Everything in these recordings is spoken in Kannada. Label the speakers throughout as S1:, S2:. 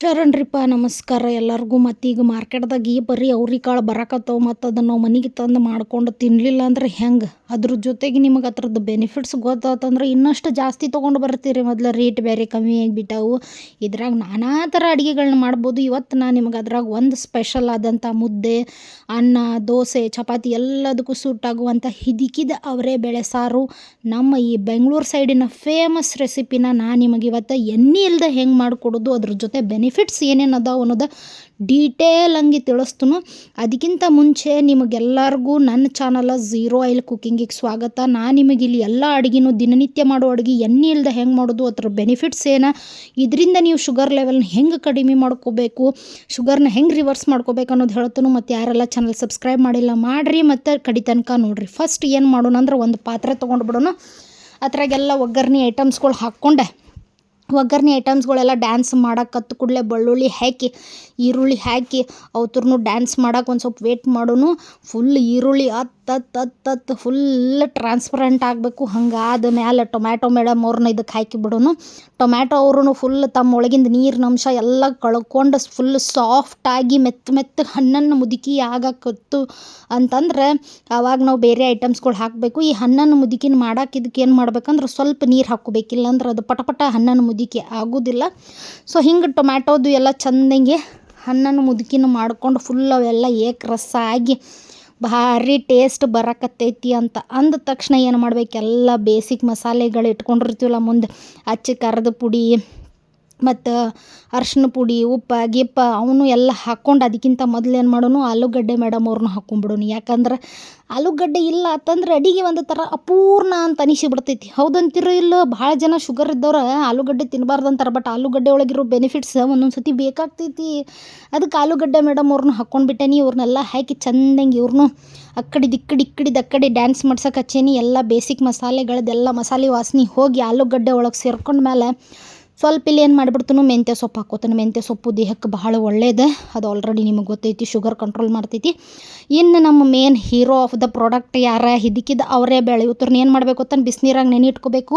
S1: ಶರಣ್ರಿಪ್ಪ ನಮಸ್ಕಾರ. ಎಲ್ಲರಿಗೂ ಮತ್ತು ಈಗ ಮಾರ್ಕೆಟ್ದಾಗ ಈ ಬರೀ ಅವ್ರಿಕಾಳು ಬರಕತ್ತವು ಮತ್ತು ಅದನ್ನು ನಾವು ಮನೆಗೆ ತಂದು ಮಾಡ್ಕೊಂಡು ತಿನ್ನಲಿಲ್ಲ ಅಂದ್ರೆ ಹೆಂಗೆ? ಅದ್ರ ಜೊತೆಗೆ ನಿಮಗೆ ಅದ್ರದ್ದು ಬೆನಿಫಿಟ್ಸ್ ಗೊತ್ತಾತಂದ್ರೆ ಇನ್ನಷ್ಟು ಜಾಸ್ತಿ ತೊಗೊಂಡು ಬರ್ತೀರಿ ಮೊದಲು ರೇಟ್ ಬೇರೆ ಕಮ್ಮಿ ಆಗಿಬಿಟ್ಟವು. ಇದ್ರಾಗ ನಾನಾ ಥರ ಅಡುಗೆಗಳನ್ನ ಮಾಡ್ಬೋದು. ಇವತ್ತು ನಾನು ನಿಮಗೆ ಅದ್ರಾಗ ಒಂದು ಸ್ಪೆಷಲ್ ಆದಂಥ ಮುದ್ದೆ, ಅನ್ನ, ದೋಸೆ, ಚಪಾತಿ ಎಲ್ಲದಕ್ಕೂ ಸೂಟ್ ಆಗುವಂಥ ಹಿದಿಕಿದ ಅವರೇ ಬೇಳೆ ಸಾರು. ನಮ್ಮ ಈ ಬೆಂಗಳೂರು ಸೈಡಿನ ಫೇಮಸ್ ರೆಸಿಪಿನ ನಾನು ನಿಮಗೆ ಇವತ್ತು ಎಣ್ಣೆ ಇಲ್ಲದೆ ಹೆಂಗೆ ಮಾಡಿಕೊಡೋದು ಅದ್ರ ಜೊತೆ ಬೆನಿಫಿಟ್ಸ್ ಏನೇನು ಅದಾವ ಅನ್ನೋದು ಡೀಟೇಲ್ ಹಂಗೆ ತಿಳಿಸ್ತನು. ಅದಕ್ಕಿಂತ ಮುಂಚೆ ನಿಮಗೆಲ್ಲರಿಗೂ ನನ್ನ ಚಾನಲ ಝೀರೋ ಆಯಿಲ್ ಕುಕ್ಕಿಂಗಿಗೆ ಸ್ವಾಗತ. ನಾನು ನಿಮಗೆ ಇಲ್ಲಿ ಎಲ್ಲ ಅಡುಗೆನೂ ದಿನನಿತ್ಯ ಮಾಡೋ ಅಡುಗೆ ಎಣ್ಣೆ ಇಲ್ಲದೆ ಹೆಂಗೆ ಮಾಡೋದು, ಅದರ ಬೆನಿಫಿಟ್ಸ್ ಏನು? ಇದರಿಂದ ನೀವು ಶುಗರ್ ಲೆವೆಲ್ನ ಹೆಂಗೆ ಕಡಿಮೆ ಮಾಡ್ಕೋಬೇಕು, ಶುಗರ್ನ ಹೆಂಗೆ ರಿವರ್ಸ್ ಮಾಡ್ಕೋಬೇಕು ಅನ್ನೋದು ಹೇಳ್ತಾನು. ಮತ್ತು ಯಾರೆಲ್ಲ ಚಾನಲ್ ಸಬ್ಸ್ಕ್ರೈಬ್ ಮಾಡಿಲ್ಲ, ಮಾಡಿರಿ. ಮತ್ತು ಕಡಿ ತನಕ ನೋಡಿರಿ. ಫಸ್ಟ್ ಏನು ಮಾಡೋಣ ಅಂದ್ರೆ ಒಂದು ಪಾತ್ರೆ ತೊಗೊಂಡು ಬಿಡೋಣ. ಅದ್ರಾಗೆಲ್ಲ ಒಗ್ಗರಣೆ ಐಟಮ್ಸ್ಗಳು ಹಾಕ್ಕೊಂಡೆ. ಒಗ್ಗರಣೆ ಐಟಮ್ಸ್ಗಳೆಲ್ಲ ಡ್ಯಾನ್ಸ್ ಮಾಡಕ್ಕೆ ಕತ್ತು ಕೂಡಲೇ ಬೆಳ್ಳುಳ್ಳಿ ಹಾಕಿ, ಈರುಳ್ಳಿ ಹಾಕಿ, ಅವತ್ರನು ಡ್ಯಾನ್ಸ್ ಮಾಡಕ್ಕೆ ಒಂದು ಸ್ವಲ್ಪ ವೇಟ್ ಮಾಡೋನು ಫುಲ್ ಈರುಳ್ಳಿ ಹತ್ತು ಹತ್ತು ಫುಲ್ ಟ್ರಾನ್ಸ್ಪರೆಂಟ್ ಆಗಬೇಕು. ಹಂಗಾದ ಮ್ಯಾಲೆ ಟೊಮ್ಯಾಟೊ ಮೇಡಮ್ ಅವ್ರನ್ನ ಇದಕ್ಕೆ ಹಾಕಿ ಬಿಡೋನು. ಟೊಮ್ಯಾಟೊ ಅವ್ರೂ ಫುಲ್ ತಮ್ಮ ಒಳಗಿಂದ ನೀರಿನ ಅಂಶ ಎಲ್ಲ ಕಳ್ಕೊಂಡು ಫುಲ್ ಸಾಫ್ಟಾಗಿ ಮೆತ್ತ ಮೆತ್ತಗೆ ಹಣ್ಣನ್ನು ಮುದುಕಿ ಆಗಕತ್ತು. ಅಂತಂದ್ರೆ ಅವಾಗ ನಾವು ಬೇರೆ ಐಟಮ್ಸ್ಗಳು ಹಾಕಬೇಕು. ಈ ಹಣ್ಣನ್ನು ಮುದುಕಿನ ಮಾಡಕ್ಕೆ ಇದಕ್ಕೆ ಏನು ಮಾಡ್ಬೇಕಂದ್ರೆ ಸ್ವಲ್ಪ ನೀರು ಹಾಕ್ಕೋಬೇಕು ಇಲ್ಲಾಂದ್ರೆ ಅದು ಪಟಪಟ ಪಟ ಹಣ್ಣನ್ನು ಮುದುಕಿ ಆಗೋದಿಲ್ಲ. ಸೊ ಹಿಂಗೆ ಟೊಮ್ಯಾಟೋದು ಎಲ್ಲ ಚಂದಂಗೆ ಹಣ್ಣನ್ನು ಮುದುಕಿನ ಮಾಡ್ಕೊಂಡು ಫುಲ್ ಅವೆಲ್ಲ ಏಕರಸ ಆಗಿ ಭಾರಿ ಟೇಸ್ಟ್ ಬರಕತ್ತೈತಿ ಅಂತ ಅಂದ ತಕ್ಷಣ ಏನು ಮಾಡ್ಬೇಕು? ಎಲ್ಲ ಬೇಸಿಕ್ ಮಸಾಲೆಗಳು ಇಟ್ಕೊಂಡಿರ್ತೀವಲ್ಲ ಮುಂದೆ, ಅಚ್ಚ, ಖಾರದ ಪುಡಿ ಮತ್ತು ಅರ್ಶಿನ ಪುಡಿ, ಉಪ್ಪು, ಗಿಪ್ಪ ಅವನು ಎಲ್ಲ ಹಾಕ್ಕೊಂಡು ಅದಕ್ಕಿಂತ ಮೊದ್ಲು ಏನು ಮಾಡೋನು? ಆಲೂಗಡ್ಡೆ ಮೇಡಮ್ ಅವ್ರನ್ನ ಹಾಕ್ಕೊಂಬಿಡೋಣ ಯಾಕಂದ್ರೆ ಆಲೂಗಡ್ಡೆ ಇಲ್ಲ ಅಂತಂದ್ರೆ ಅಡಿಗೆ ಒಂದು ಥರ ಅಪೂರ್ಣ ಅಂತ ಅನಿಸಿ ಬಿಡ್ತೈತಿ ಹೌದಂತಿರೋ ಇಲ್ಲೋ? ಭಾಳ ಜನ ಶುಗರ್ ಇದ್ದವ್ರು ಆಲೂಗಡ್ಡೆ ತಿನ್ನಬಾರ್ದು ಅಂತಾರೆ ಬಟ್ ಆಲೂಗಡ್ಡೆ ಒಳಗಿರೋ ಬೆನಿಫಿಟ್ಸ್ ಒಂದೊಂದು ಸತಿ ಬೇಕಾಗ್ತೈತಿ. ಅದಕ್ಕೆ ಆಲೂಗಡ್ಡೆ ಮೇಡಮ್ ಅವ್ರನ್ನ ಹಾಕ್ಕೊಂಡ್ಬಿಟ್ಟೇನಿ ಇವ್ರನ್ನೆಲ್ಲ ಹಾಕಿ ಚಂದಂಗೆ ಇವ್ರನ್ನೂ ಅಕ್ಕಡಿ ದಿಕ್ಕಡಿ ಇಕ್ಕಡಿದ ಅಕ್ಕಡಿ ಡ್ಯಾನ್ಸ್ ಮಾಡ್ಸಕ್ಕೆ ಹಚ್ಚೇನಿ. ಎಲ್ಲ ಬೇಸಿಕ್ ಮಸಾಲೆಗಳದ್ದೆಲ್ಲ ಮಸಾಲೆ ವಾಸನೆ ಹೋಗಿ ಆಲೂಗಡ್ಡೆ ಒಳಗೆ ಸೇರ್ಕೊಂಡ ಮೇಲೆ ಸ್ವಲ್ಪ ಇಲ್ಲಿ ಏನು ಮಾಡ್ಬಿಡ್ತನು, ಮೆಂತ್ಯ ಸೊಪ್ಪು ಹಾಕೋತಾನೆ ಮೆಂತ್ಯ ಸೊಪ್ಪು ದೇಹಕ್ಕೆ ಬಹಳ ಒಳ್ಳೇದು. ಅದು ಆಲ್ರೆಡಿ ನಿಮಗೆ ಗೊತ್ತೈತಿ ಶುಗರ್ ಕಂಟ್ರೋಲ್ ಮಾಡ್ತೈತಿ. ಇನ್ನು ನಮ್ಮ main hero of the product ಯಾರ? ಹಿದಿಕ್ಕಿದ ಅವರೇ ಬೇಳೆ ಇವತ್ತರ್ನ ಏನು ಮಾಡಬೇಕು ಅಂತ ಬಿಸಿನೀರಾಗ ನೆನೆ ಇಟ್ಕೋಬೇಕು.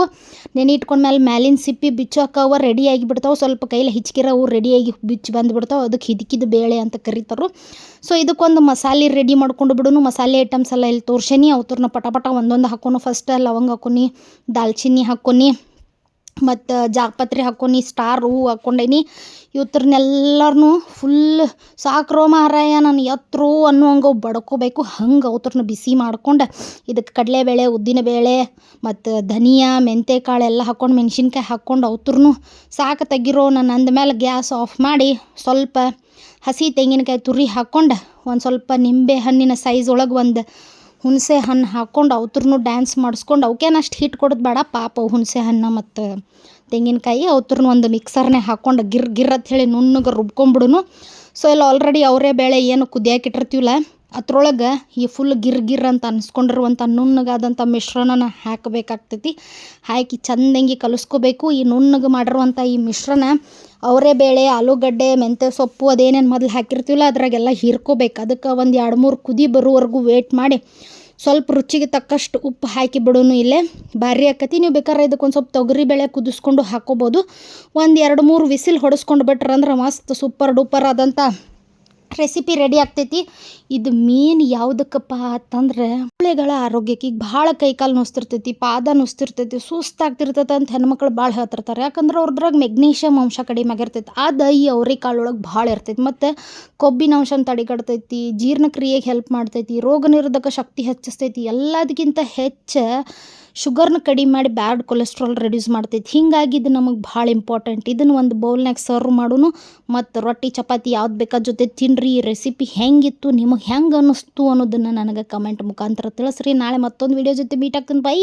S1: ನೆನೆ ಇಟ್ಕೊಂಡ್ಮೇಲೆ ಮ್ಯಾಲಿನ ಸಿಪ್ಪಿ ಬಿಚ್ಚೋಕವ ರೆಡಿ ಆಗಿಬಿಡ್ತಾವೆ ಸ್ವಲ್ಪ ಕೈಲಿ ಹಿಚ್ಕಿರವು ರೆಡಿಯಾಗಿ ಬಿಚ್ಚಿ ಬಂದುಬಿಡ್ತಾವೆ ಅದಕ್ಕೆ ಹಿದಿಕಿದ ಬೇಳೆ ಅಂತ ಕರೀತಾರೆ. ಸೊ ಇದಕ್ಕೊಂದು ಮಸಾಲೆ ರೆಡಿ ಮಾಡ್ಕೊಂಡು ಬಿಡೋನು. ಮಸಾಲೆ ಐಟಮ್ಸ್ ಎಲ್ಲ ಇಲ್ಲಿ ತೋರ್ಸೇನಿ. ಅವ್ರನ್ನ ಪಟ ಪಟ ಒಂದೊಂದು ಹಾಕೋನು. ಫಸ್ಟ್ ಲವಂಗ ಹಾಕೋನಿ, ದಾಲ್ಚಿನ್ನಿ ಹಾಕ್ಕೊನಿ ಮತ್ತು ಜಾಗಪತ್ರಿ ಹಾಕ್ಕೊನಿ ಸ್ಟಾರ್ ಹೂವು ಹಾಕ್ಕೊಂಡೇನಿ ಇವತ್ರನ್ನೆಲ್ಲರ್ನೂ ಫುಲ್ ಸಾಕ್ರೋ ಮಾರಾಯ, ನಾನು ಎತ್ತರೋ ಅನ್ನುವಂಗೆ ಬಡ್ಕೋಬೇಕು. ಹಂಗೆ ಅವತ್ರನ್ನ ಬಿಸಿ ಮಾಡ್ಕೊಂಡು ಇದಕ್ಕೆ ಕಡಲೆಬೇಳೆ, ಉದ್ದಿನಬೇಳೆ ಮತ್ತು ಧನಿಯಾ, ಮೆಂತೆಕಾಳು ಎಲ್ಲ ಹಾಕ್ಕೊಂಡು ಮೆಣ್ಸಿನ್ಕಾಯಿ ಹಾಕ್ಕೊಂಡು ಅವತ್ರನು ಸಾಕು ತೆಗಿರೋ ನಾನು ಅಂದಮೇಲೆ ಗ್ಯಾಸ್ ಆಫ್ ಮಾಡಿ ಸ್ವಲ್ಪ ಹಸಿ ತೆಂಗಿನಕಾಯಿ ತುರಿ ಹಾಕ್ಕೊಂಡು ಒಂದು ಸ್ವಲ್ಪ ನಿಂಬೆ ಹಣ್ಣಿನ ಸೈಜ್ ಒಳಗೆ ಒಂದು ಹುಣಸೆ ಹಣ್ಣು ಹಾಕ್ಕೊಂಡು ಅವತ್ರನು ಡ್ಯಾನ್ಸ್ ಮಾಡಿಸ್ಕೊಂಡು ಅವಕ್ಕೇನು ಅಷ್ಟು ಹಿಟ್ಟು ಕೊಡೋದು ಬೇಡ. ಪಾಪ ಹುಣಸೆ ಹಣ್ಣು ಮತ್ತು ತೆಂಗಿನಕಾಯಿ ಅವತ್ರನು ಒಂದು ಮಿಕ್ಸರ್ನೇ ಹಾಕ್ಕೊಂಡು ಗಿರ್ ಗಿರ್ ಅಂತ ಹೇಳಿ ನುಣ್ಣಗೆ ರುಬ್ಕೊಂಬಿಡುನು. ಸೊ ಇಲ್ಲಿ ಆಲ್ರೆಡಿ ಅವರೇ ಬೇಳೆ ಏನು ಕುದಿಯಾಕೆ ಇಟ್ಟಿರ್ತೀವಲ್ಲ ಅದ್ರೊಳಗೆ ಈ ಫುಲ್ ಗಿರ್ ಗಿರ್ ಅಂತ ಅನ್ಸ್ಕೊಂಡಿರುವಂಥ ನುಣ್ಣಗಾದಂಥ ಮಿಶ್ರಣನ ಹಾಕಬೇಕಾಗ್ತೈತಿ. ಹಾಕಿ ಚಂದಂಗೆ ಕಲಿಸ್ಕೋಬೇಕು. ಈ ನುಣ್ಣಗೆ ಮಾಡಿರುವಂಥ ಈ ಮಿಶ್ರಣ ಅವರೇ ಬೇಳೆ, ಆಲೂಗಡ್ಡೆ, ಮೆಂತ್ಯ ಸೊಪ್ಪು ಅದೇನೇನು ಮೊದಲು ಹಾಕಿರ್ತೀವಲ್ಲ, ಅದ್ರಾಗೆಲ್ಲ ಹೀರ್ಕೋಬೇಕು. ಅದಕ್ಕೆ ಒಂದು ಎರಡು ಮೂರು ಕುದಿ ಬರೋವರೆಗೂ ವೇಟ್ ಮಾಡಿ ಸ್ವಲ್ಪ ರುಚಿಗೆ ತಕ್ಕಷ್ಟು ಉಪ್ಪು ಹಾಕಿ ಬಿಡೋನು ಇಲ್ಲೇ. ಭಾರಿ ಆಕತಿ. ನೀವು ಬೇಕಾದ್ರೆ ಇದಕ್ಕೆ ಒಂದು ಸ್ವಲ್ಪ ತೊಗರಿ ಬೇಳೆ ಕುದಿಸ್ಕೊಂಡು ಹಾಕೋಬೋದು. ಒಂದು ಎರಡು ಮೂರು ವಿಸಿಲ್ ಹೊಡೆಸ್ಕೊಂಡು ಬಿಟ್ರಂದ್ರೆ ಮಸ್ತ್ ಸೂಪರ್ ಡೂಪರ್ ಆದಂಥ ರೆಸಿಪಿ ರೆಡಿ ಆಗ್ತೈತಿ. ಇದು ಮೇನ್ ಯಾವುದಕ್ಕಪ್ಪ ಅಂತಂದ್ರೆ ಮೂಳೆಗಳ ಆರೋಗ್ಯಕ್ಕೆ ಈಗ ಭಾಳ ಕೈಕಾಲು ನೋಸ್ತಿರ್ತೈತಿ, ಪಾದ ನುಸ್ತಿರ್ತೈತಿ, ಸುಸ್ತಾಗ್ತಿರ್ತೈತೆ ಅಂತ ಹೆಣ್ಮಕ್ಳು ಭಾಳ ಹೇಳ್ತಿರ್ತಾರೆ. ಯಾಕಂದ್ರೆ ಅವ್ರದ್ರಾಗ ಮೆಗ್ನೀಷಿಯಮ್ ಅಂಶ ಕಡಿಮೆ ಆಗಿರ್ತೈತಿ. ಅದು ಈ ಅವ್ರಿ ಕಾಳೊಳಗೆ ಭಾಳ ಇರ್ತೈತಿ. ಮತ್ತು ಕೊಬ್ಬಿನ ಅಂಶನ ತಡೆಗಟ್ತೈತಿ, ಜೀರ್ಣಕ್ರಿಯೆಗೆ ಹೆಲ್ಪ್ ಮಾಡ್ತೈತಿ, ರೋಗ ನಿರೋಧಕ ಶಕ್ತಿ ಹೆಚ್ಚಿಸ್ತೈತಿ. ಎಲ್ಲದಕ್ಕಿಂತ ಹೆಚ್ಚು ಶುಗರ್ನ ಕಡಿಮೆ ಮಾಡಿ ಬ್ಯಾಡ್ ಕೊಲೆಸ್ಟ್ರಾಲ್ ರೆಡ್ಯೂಸ್ ಮಾಡ್ತೈತಿ. ಹೀಗಾಗಿ ಇದು ನಮಗೆ ಭಾಳ ಇಂಪಾರ್ಟೆಂಟ್. ಇದನ್ನು ಒಂದು ಬೌಲ್ನಾಗ ಸರ್ವ್ ಮಾಡೋನು ಮತ್ತು ರೊಟ್ಟಿ, ಚಪಾತಿ ಯಾವ್ದು ಬೇಕಾದ ಜೊತೆ ತಿನ್ನಿರಿ ಈ ರೆಸಿಪಿ ಹೆಂಗಿತ್ತು, ನಿಮಗೆ ಹೆಂಗೆ ಅನ್ನಿಸ್ತು ಅನ್ನೋದನ್ನು ನನಗೆ ಕಮೆಂಟ್ ಮುಖಾಂತರ ತಿಳಿಸ್ರಿ. ನಾಳೆ ಮತ್ತೊಂದು ವೀಡಿಯೋ ಜೊತೆ ಮೀಟ್ ಆಗ್ತೀನಿ. ಬೈ